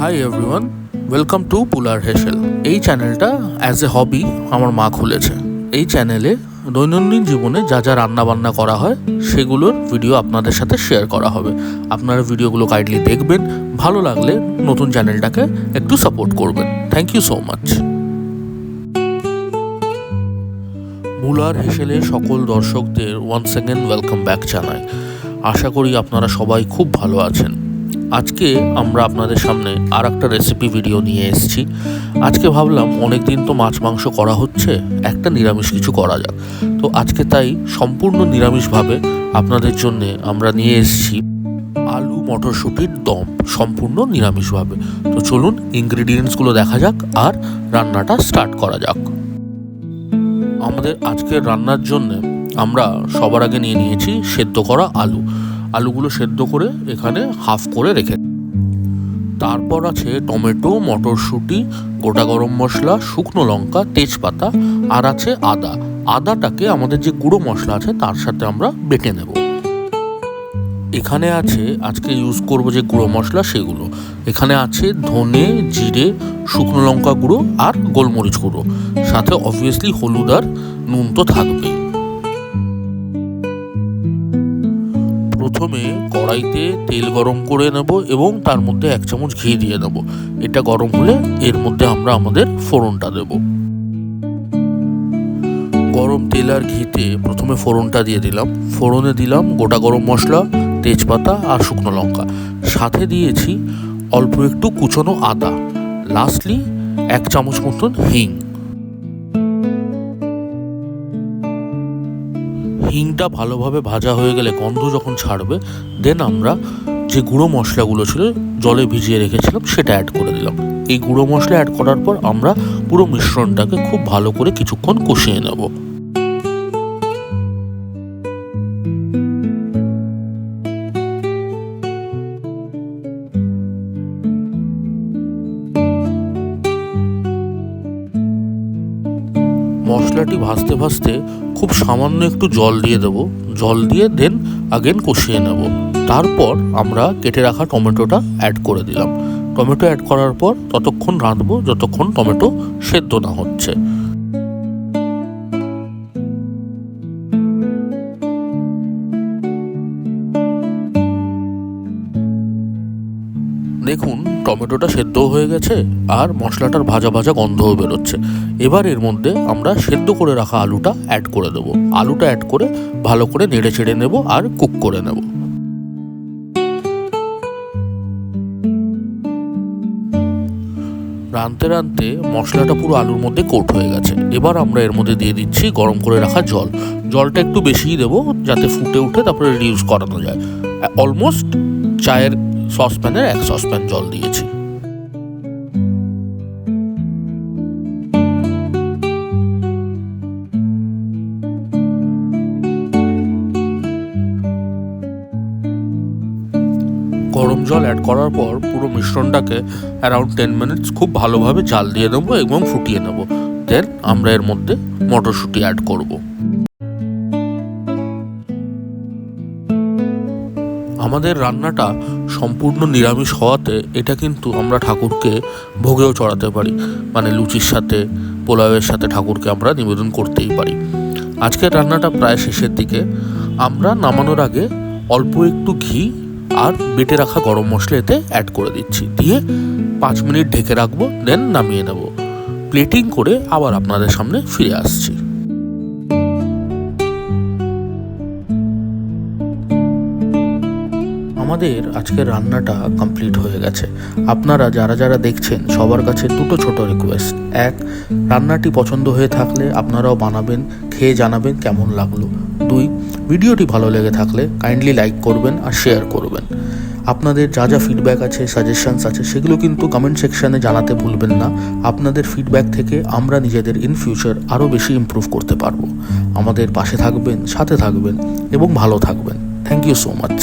High everyone welcome to পুলার হেসেল এই চ্যানেলটা অ্যাজ এ হবি আমার মা খুলেছে। এই চ্যানেলে দৈনন্দিন জীবনে যা যা রান্না বান্না করা হয়, সেগুলোর ভিডিও আপনাদের সাথে শেয়ার করা হবে। আপনারা ভিডিওগুলো কাইন্ডলি দেখবেন, ভালো লাগলে নতুন চ্যানেলটাকে একটু সাপোর্ট করবেন। থ্যাংক ইউ সো মাচ বুলার হেসেলের সকল দর্শকদের ওয়ান সেকেন্ড ওয়েলকাম ব্যাক জানাই। আশা করি আপনারা সবাই খুব ভালো আছেন। আজকে আমরা আপনাদের সামনে আর একটা রেসিপি ভিডিও নিয়ে এসেছি। আজকে ভাবলাম অনেক দিন তো মাছ মাংস করা হচ্ছে, একটা নিরামিষ কিছু করা যাক। তো আজকে তাই সম্পূর্ণ নিরামিষভাবে আপনাদের জন্য আমরা নিয়ে এসেছি আলু মটরশুঁটির দম, সম্পূর্ণ নিরামিষভাবে। তো চলুন ইনগ্রিডিয়েন্টসগুলো দেখা যাক আর রান্নাটা স্টার্ট করা যাক। আমাদের আজকের রান্নার জন্য আমরা সবার আগে নিয়ে নিয়েছি সেদ্ধ করা আলু। আলুগুলো সেদ্ধ করে এখানে হাফ করে রেখে তারপর আছে টমেটো, মটরশুঁটি, গোটা গরম মশলা, শুকনো লঙ্কা, তেজপাতা আর আছে আদা। আদাটাকে আমাদের যে গুঁড়ো মশলা আছে তার সাথে আমরা বেটে নেব। এখানে আছে, আজকে ইউজ করব যে গুঁড়ো মশলা সেগুলো। এখানে আছে ধনে, জিরে, শুকনো লঙ্কা গুঁড়ো আর গোলমরিচ গুঁড়ো। সাথে অবভিয়াসলি হলুদ আর নুন তো থাকবেই। প্রথমে কড়াইতে তেল গরম করে নেব এবং তার মধ্যে এক চামচ ঘি দিয়ে দেব এটা গরম হলে এর মধ্যে আমরা আমাদের ফোড়নটা দেব। গরম তেল আর ঘিতে প্রথমে ফোড়নটা দিয়ে দিলাম। ফোড়নে দিলাম গোটা গরম মশলা, তেজপাতা আর শুকনো লঙ্কা। সাথে দিয়েছি অল্প একটু কুচনো আদা। লাস্টলি এক চামচ মতন হিং। হিংটা ভালোভাবে ভাজা হয়ে গেলে গন্ধ যখন ছাড়বে দেন আমরা যে গুঁড়ো মশলাগুলো ছিল জলে ভিজিয়ে রেখেছিলাম সেটা অ্যাড করে দিলাম। এই গুঁড়ো মশলা অ্যাড করার পর আমরা পুরো মিশ্রণটাকে খুব ভালো করে কিছুক্ষণ কষিয়ে নেব। মশলাটি ভাজতে ভাজতে খুব সামান্য একটু জল দিয়ে দেবো। জল দিয়ে দেন আগেন কষিয়ে নেব। তারপর আমরা কেটে রাখা টমেটোটা অ্যাড করে দিলাম। টমেটো অ্যাড করার পর ততক্ষণ রাঁধবো যতক্ষণ টমেটো সেদ্ধ না হচ্ছে। দেখুন টমেটোটা সেদ্ধ হয়ে গেছে আর মশলাটার ভাজা ভাজা গন্ধও বেরোচ্ছে। এবার এর মধ্যে আমরা সেদ্ধ করে রাখা আলুটা অ্যাড করে দেবো। আলুটা অ্যাড করে ভালো করে নেড়ে ছেড়ে নেব আর কুক করে নেব। রাঁধতে রাঁধতে মশলাটা পুরো আলুর মধ্যে কোট হয়ে গেছে। এবার আমরা এর মধ্যে দিয়ে দিচ্ছি গরম করে রাখা জল। জলটা একটু বেশিই দেবো যাতে ফুটে উঠে তারপরে রিউজ করানো যায়। অলমোস্ট চায়ের সসপ্যানের এক সসপ্যান জল দিয়েছি। গরম জল অ্যাড করার পর পুরো মিশ্রণটাকে অ্যারাউন্ড টেন মিনিটস খুব ভালোভাবে জাল দিয়ে নেব এবং ফুটিয়ে নেব। দেন আমরা এর মধ্যে মটরশুঁটি অ্যাড করব। আমাদের রান্নাটা সম্পূর্ণ নিরামিষ হওয়াতে এটা কিন্তু আমরা ঠাকুরকে ভোগেও চড়াতে পারি। মানে লুচির সাথে, পোলাওয়ের সাথে ঠাকুরকে আমরা নিবেদন করতেই পারি। আজকের রান্নাটা প্রায় শেষের দিকে। আমরা নামানোর আগে অল্প একটু ঘি আর বেটে রাখা গরম মশলা এতে অ্যাড করে দিচ্ছি। দিয়ে পাঁচ মিনিট ঢেকে রাখব দেন নামিয়ে নেব। প্লেটিং করে আবার আপনাদের সামনে ফিরে আসছি। আমাদের আজকের রান্নাটা কমপ্লিট হয়ে গেছে। আপনারা যারা যারা দেখছেন, সবার কাছে দুটো ছোট রিকোয়েস্ট এক, রান্নাটি পছন্দ হয়ে থাকলে আপনারাও বানাবেন, খেয়ে জানাবেন কেমন লাগল। দুই, ভিডিওটি ভালো লেগে থাকলে কাইন্ডলি লাইক করবেন আর শেয়ার করবেন। আপনাদের যা যা ফিডব্যাক আছে সাজেশনস আছে, সেগুলো কিন্তু কমেন্ট সেকশানে জানাতে ভুলবেন না। আপনাদের ফিডব্যাক থেকে আমরা নিজেদের ইন ফিউচার আরও বেশি ইমপ্রুভ করতে পারব। আমাদের পাশে থাকবেন, সাথে থাকবেন এবং ভালো থাকবেন। Thank you so much